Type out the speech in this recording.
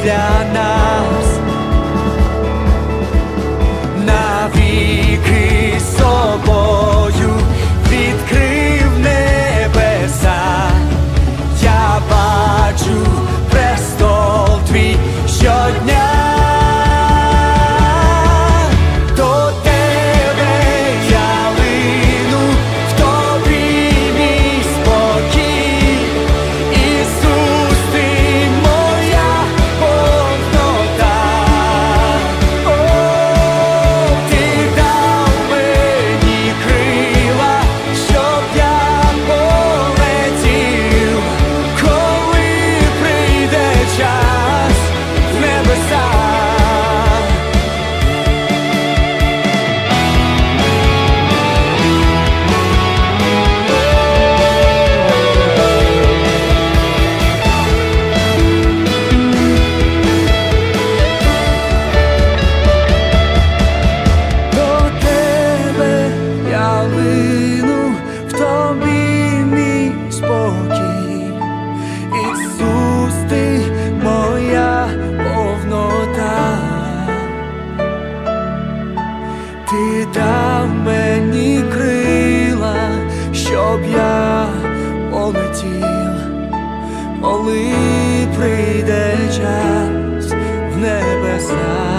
земля. Ти дав мені крила, щоб я полетів, коли прийде час в небеса.